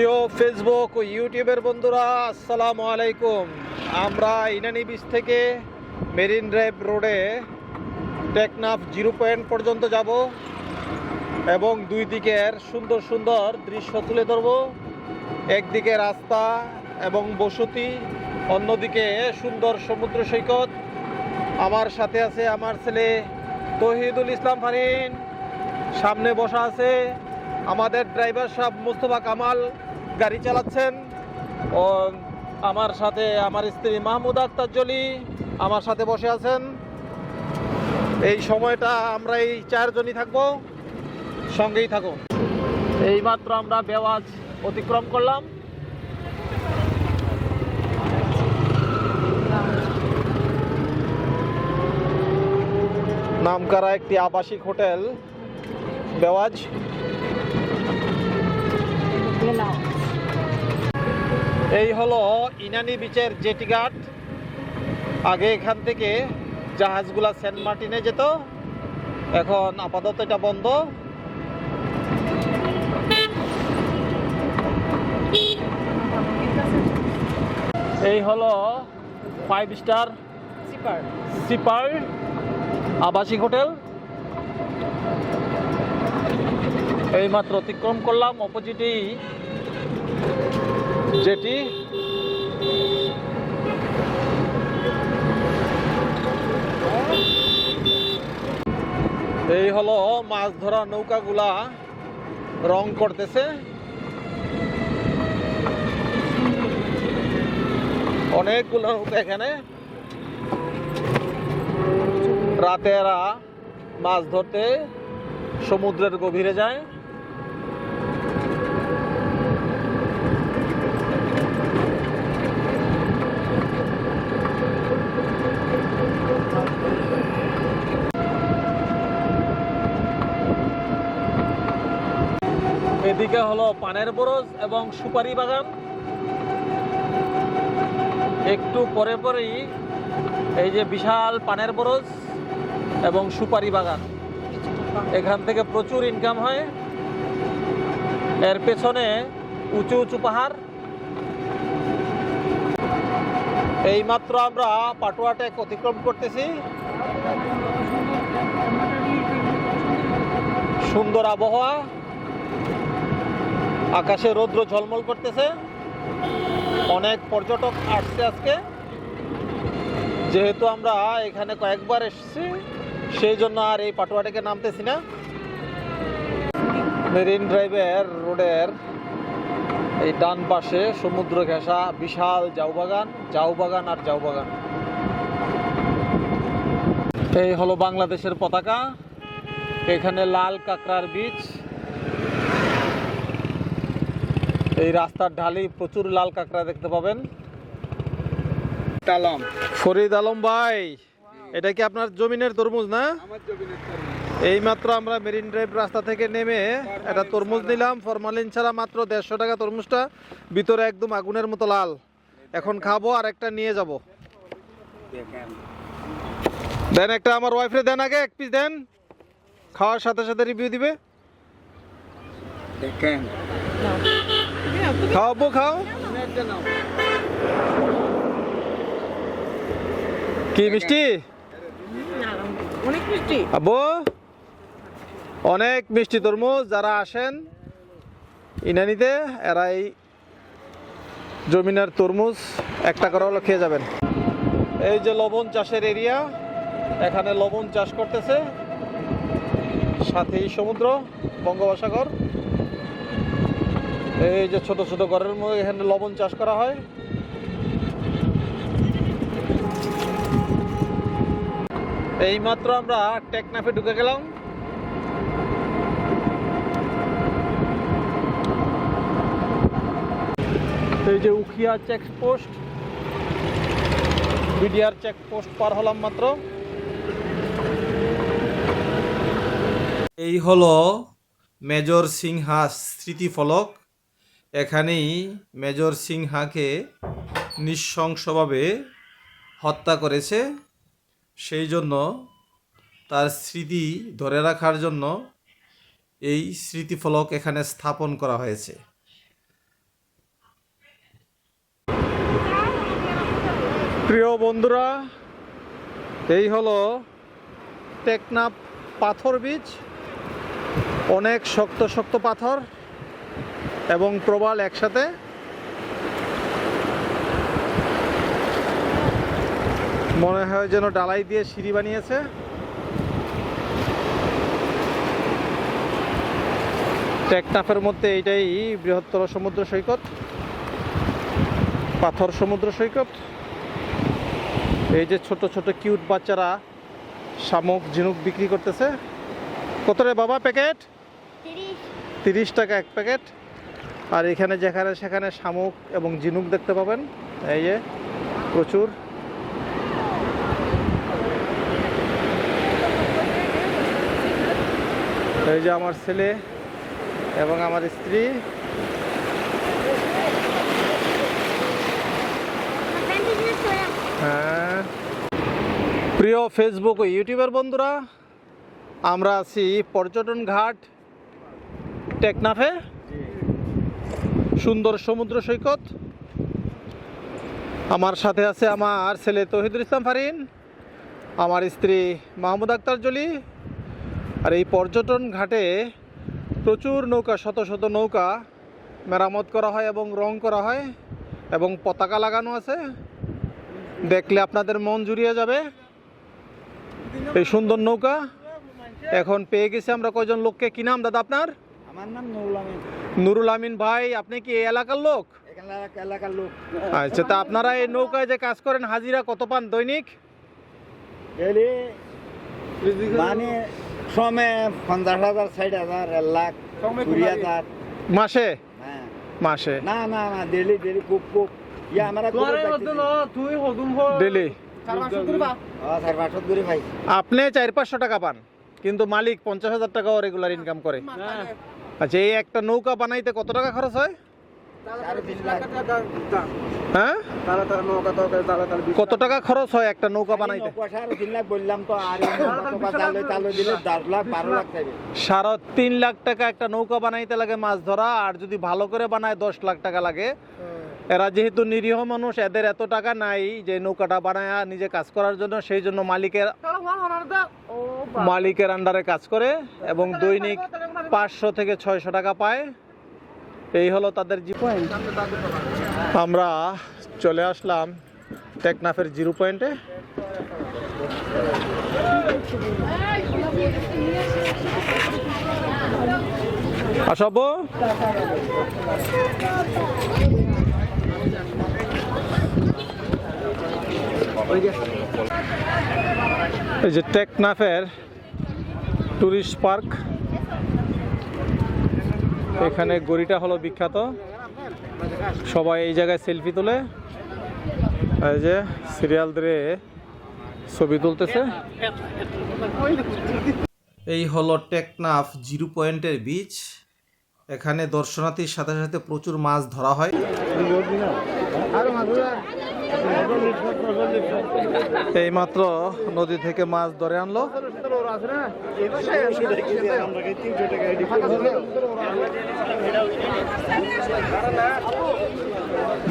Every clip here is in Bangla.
প্রিয় ফেসবুক ও ইউটিউবের বন্ধুরা, আসসালামু আলাইকুম। আমরা ইনানি বিচ থেকে মেরিন ড্রাইভ রোডে টেকনাফ জিরো পয়েন্ট পর্যন্ত যাব এবং দুই দিকের সুন্দর সুন্দর দৃশ্য তুলে ধরব। একদিকে রাস্তা এবং বসতি, অন্যদিকে সুন্দর সমুদ্র সৈকত। আমার সাথে আছে আমার ছেলে তহিদুল ইসলাম ফারিন। সামনে বসা আছে আমাদের ড্রাইভার সাহেব মুস্তফা কামাল। গাড়ি চালাচ্ছেন। ও, আমার সাথে আমার স্ত্রী মাহমুদ আক্তার জলি আমার সাথে বসে আছেন। এই সময়টা আমরা এই চারজনই থাকব, সঙ্গেই থাকুন এই মাত্র আমরা বেওয়াজ অতিক্রম করলাম। নামকারা একটি আবাসিক হোটেল, বেওয়াজ। এই হলো ইনানি বিচের জেটি ঘাট। আগে এখান থেকে জাহাজগুলা সেন্ট মার্টিনে যেত। এখন আপাতত এটা বন্ধ। এই হলো ফাইভ স্টার সিপার আবাসিক হোটেল। এই মাত্র অতিক্রম করলাম। অপোজিটেই যেটি এই হলো মাছ ধরা নৌকাগুলা রং করতেছে। অনেকগুলো নৌকা এখানে। রাতে এরা মাছ ধরতে সমুদ্রের গভীরে যায়। এদিকে হলো পানের বরজ এবং সুপারি বাগান। একটু পরে পরেই এই যে বিশাল পানের বরজ এবং সুপারি বাগান। এখান থেকে প্রচুর ইনকাম হয়। এর পেছনে উঁচু উঁচু পাহাড়। এই মাত্র আমরা পাটুয়া টেক অতিক্রম করতেছি। সুন্দর আবহাওয়া। আকাশে রৌদ্র ঝলমল করতেছে। অনেক পর্যটক আসছে আজকে। যেহেতু আমরা এখানে কয়েকবার এসেছি, সেই জন্য আর এই পাটুয়াটাকে নামতেছি না। মেরিন ড্রাইভের রোডের এই ডান পাশে সমুদ্র ঘেঁষা বিশাল জাউবাগান জাউবাগান আর জাউবাগান এই হলো বাংলাদেশের পতাকা। এখানে লাল কাঁকড়ার বীজ। এই রাস্তার ঢালেই প্রচুর লাল কাঁকড়া দেখতে পাবেন। তালাম। ফরিদ আলম ভাই এটা কি আপনার জমিনের তরমুজ না? এই মাত্র আমরা মেরিন ড্রাইভ রাস্তা থেকে নেমে একটা তরমুজ নিলাম। ফরমালিন ছাড়া মাত্র দেড়শো টাকা তরমুজটা। ভিতরে একদম আগুনের মতো লাল। এখন খাব আর একটা নিয়ে যাব। দেন একটা আমার ওয়াইফরে দেন আগে এক পিস দেন। খাওয়ার সাথে সাথে রিভিউ দিবে। দেখেন। খাও একটা নাও। কি মিষ্টি? অনেক আবু অনেক মিষ্টি তরমুজ, যারা আসেন ইনানিতে, এরা এই জমিনের তরমুজ একটা করে হলো খেয়ে যাবেন। এই যে লবণ চাষের এরিয়া, এখানে লবণ চাষ করতেছে সাথেই সমুদ্র, বঙ্গোপসাগর। এই যে ছোট ছোট ঘরের মধ্যে এখানে লবণ চাষ করা হয়। এই মাত্র আমরা টেকনাফে ঢুকে গেলাম। এই যে উখিয়া চেকপোস্ট বিডিআর চেকপোস্ট পার হলাম মাত্র। এই হলো মেজর সিংহা স্মৃতিফলক। এখানেই মেজর সিংহাকে নিঃশংসভাবে হত্যা করেছে। সেই জন্য তার স্মৃতি ধরে রাখার জন্য এই স্মৃতিফলক এখানে স্থাপন করা হয়েছে। প্রিয় বন্ধুরা, এই হলো টেকনাপ পাথর বীজ অনেক শক্ত শক্ত পাথর। এবং প্রবাল একসাথে মনে হয় যেন ডালাই দিয়ে সিঁড়ি বানিয়েছে। টেকনাফের মধ্যে এইটাই বৃহত্তর সমুদ্র সৈকত পাথর সমুদ্র সৈকত। এই যে ছোট ছোট কিউট বাচ্চারা শামুক ঝিনুক বিক্রি করতেছে। কত রে বাবা প্যাকেট? তিরিশ। টাকা এক প্যাকেট। আর এখানে যেখানে সেখানে শামুক এবং ঝিনুক দেখতে পাবেন। এই যে, প্রচুর। এই যে আমার ছেলে এবং আমার স্ত্রী। হ্যাঁ। প্রিয় ফেসবুক ও ইউটিউবের বন্ধুরা, আমরা আছি পর্যটন ঘাট টেকনাফে। সুন্দর সমুদ্র সৈকত। আমার সাথে আছে আমার ছেলে তহিদুল ইসলাম ফারিন, আমার স্ত্রী মাহমুদ আক্তার জলি, আর এই পর্যটন ঘাটে প্রচুর নৌকা, শত শত নৌকা মেরামত করা হয় এবং রং করা হয় এবং পতাকা লাগানো আছে। দেখলে আপনাদের মন জুড়িয়ে যাবে। এই সুন্দর নৌকা এখন পেয়ে গেছি আমরা কয়জন লোককে। কি নাম দাদা আপনার? আমার নাম নুরুল আমিন। নুরুল আমিন ভাই আপনি কি এই এলাকার লোক? এলাকার লোক। আচ্ছা তা আপনারা এই নৌকায় যে কাজ করেন হাজিরা কত পান দৈনিক? ডেলি মানে সমে পঞ্চাশ হাজার ষাট হাজার এক লাখ কুড়ি হাজার। মাসে? হ্যাঁ। মাসে? না না না ডেলি ডেলি খুব খুব। ইয়া আমরা ডেলি চার পাঁচশো করে ভাই। আপনি চার পাঁচশো টাকা পান কিন্তু মালিক পঞ্চাশ হাজার টাকাও রেগুলার ইনকাম করে। আচ্ছা এই একটা নৌকা বানাইতে কত টাকা খরচ হয়? হ্যাঁ? কত টাকা খরচ হয় একটা নৌকা বানাইতে? সাড়ে তিন লাখ টাকা একটা নৌকা বানাইতে লাগে মাছ ধরা, আর যদি ভালো করে বানায় দশ লাখ টাকা লাগে এরা যেহেতু নিরীহ মানুষ, এদের এত টাকা নাই যে নৌকাটা বানায় নিজে কাজ করার জন্য, সেই জন্য মালিকের মালিকের আন্ডারে কাজ করে এবং দৈনিক পাঁচশো থেকে ছয়শো টাকা পায়। এই হলো তাদের জি পয়েন্ট আমরা চলে আসলাম টেকনাফের জিরো পয়েন্টে। আসব এই যে টেকনাফের টুরিস্ট পার্ক। এখানে গড়িটা হলো বিখ্যাত। সবাই এই জায়গায় সেলফি তোলে। এই যে সিরিয়াল ধরে ছবি তুলতেছে। এই হলো টেকনাফ জিরো পয়েন্টের বিচ এখানে দর্শনার্থীর সাথে সাথে প্রচুর মাছ ধরা হয়। এই মাত্র নদী থেকে মাছ ধরে আনলো।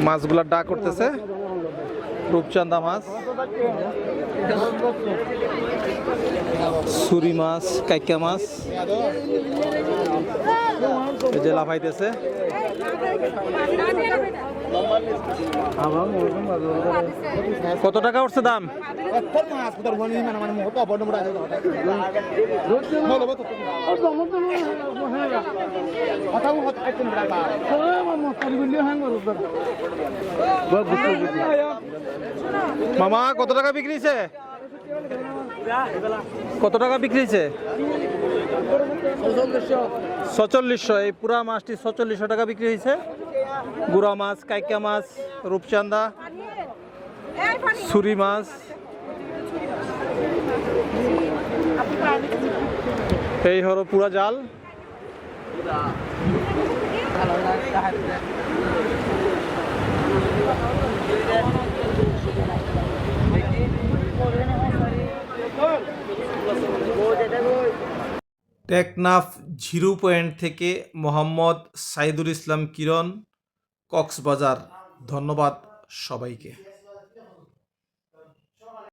মাছগুলা ডাক করতেছে। রূপচান্দা মাছ, সুরি মাছ, কাইকা মাছ। এই যে কত টাকা উঠছে দাম? মামা কত টাকা বিক্রি হয়েছে? কত টাকা বিক্রি হয়েছে? ছচল্লিশশো। এই পুরা মাছটি ছচল্লিশশো টাকা বিক্রি হয়েছে। গুড়া মাছ, কাইকা মাছ রূপচান্দা ছুরি মাছ। এই হলো পুরা জাল। টেকনাফ জিরো পয়েন্ট থেকে মোহাম্মদ সাইদুল ইসলাম কিরণ কক্সবাজার। ধন্যবাদ সবাইকে।